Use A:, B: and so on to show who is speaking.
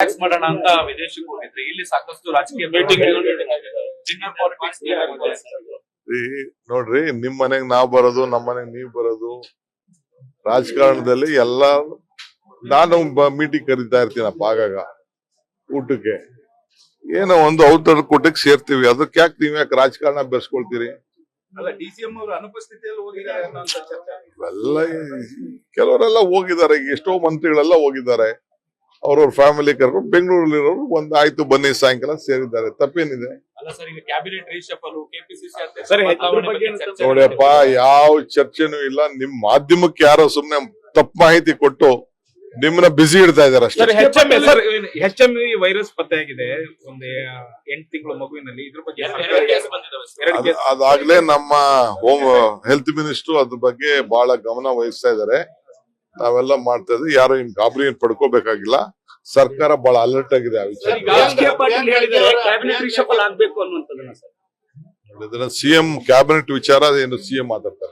A: Tax ಮಾಡೋಣ ಅಂತ ವಿದೇಶಕ್ಕೆ ಹೋಗಿದ್ರೆ. ಇಲ್ಲಿ ಸಾಕಷ್ಟು ರಾಜಕೀಯ ಮೀಟಿಂಗ್ ಡಿನ್ನರ್ ಪಾಲಿಟಿಕ್ಸ್
B: ಈ ನೋಡ್ರಿ ನಿಮ್ ಮನೆಗ್ ನಾವ್ ಬರೋದು ನಮ್ ಮನೆಗ್ ನೀವ್ ಬರೋದು ರಾಜಕಾರಣದಲ್ಲಿ ಎಲ್ಲ ನಾನು ಮೀಟಿಂಗ್ ಕರಿತಾ ಇರ್ತೀನಪ್ಪ ಆಗಾಗ ಊಟಕ್ಕೆ. ಏನೋ ಒಂದು ಔತಡ ಕೂಟಕ್ಕೆ ಸೇರ್ತೀವಿ. ಅದಕ್ಕೆ ಯಾಕೆ ನೀವ್ ಯಾಕೆ ರಾಜಕಾರಣ ಬೆರೆಸ್ಕೊಳ್ತೀರಿ?
C: ಅನುಪಸ್ಥಿತಿಯಲ್ಲಿ ಹೋಗಿದ್ದಾರೆ ಅನ್ನೋ ಚರ್ಚೆ.
B: ಇವೆಲ್ಲ ಕೆಲವರೆಲ್ಲ ಹೋಗಿದ್ದಾರೆ ಈಗ ಎಷ್ಟೋ ಮಂತ್ರಿಗಳೆಲ್ಲ ಹೋಗಿದ್ದಾರೆ. ಅವ್ರವ್ರ ಫ್ಯಾಮಿಲಿ ಕರ್ಕೊಂಡು ಬೆಂಗಳೂರಲ್ಲಿರೋರು ಒಂದ್ ಆಯ್ತು ಬನ್ನಿ ಸಾಯಂಕಾಲ ಸೇರಿದ್ದಾರೆ. ತಪ್ಪೇನಿದೆ?
A: ಅಲ್ಲ ಸರ್ ಈಗ ಕ್ಯಾಬಿನೆಟ್ ರೀಶಫಲ್ ಕೆಪಿಸಿಸಿ ಅಧ್ಯಕ್ಷ
C: ಸರಿ,
A: ಬದಲಾವಣೆ
C: ಬಗ್ಗೆ
A: ಬಗ್ಗೆ
C: ಏನು
B: ಯಾವ ಚರ್ಚೆನೂ ಇಲ್ಲ. ನಿಮ್ ಮಾಧ್ಯಮಕ್ಕೆ ಯಾರೋ ಸುಮ್ನೆ ತಪ್ಪು ಮಾಹಿತಿ ಕೊಟ್ಟು ನಿಮ್ಮನ್ನ ಬಿಸಿ ಇಡ್ತಾ ಇದಾರೆ ಅಷ್ಟೇ.
C: Sir H M sir H M virus ಪತ್ತೆಯಾಗಿದೆ ಒಂದು ಎಂಟು ತಿಂಗಳು ಮಗುವಿನಲ್ಲಿ. ಇದ್ರ ಬಗ್ಗೆ
A: ಎರಡು- ಎರಡು ಕೇಸ್ ಬಂದಿದ್ದಾವೆ ಸರ್.
C: ಎರಡು
B: ಅದ್-
C: ಕೇಸ್
B: ಅದಾಗ್ಲೇ ನಮ್ಮ ಹೋಮ್ ಹೆಲ್ತ್ ಮಿನಿಸ್ಟರ್ ಅದ್ರ ಬಗ್ಗೆ ಬಹಳ ಗಮನ ವಹಿಸ್ತಾ ಇದಾರೆ ನಾವೆಲ್ಲ ಮಾಡ್ತಾ ಇದ್ವಿ. ಯಾರು ಇನ್ ಗಾಬರಿ ಏನ್ ಪಡ್ಕೋಬೇಕಾಗಿಲ್ಲ. ಸರ್ಕಾರ ಬಹಳ ಅಲರ್ಟ್ ಆಗಿದೆ ಆ ವಿಚಾರ. ಸಿಎಂ ಕ್ಯಾಬಿನೆಟ್ ವಿಚಾರ ಏನು ಸಿಎಂ ಮಾತಾಡ್ತಾರೆ?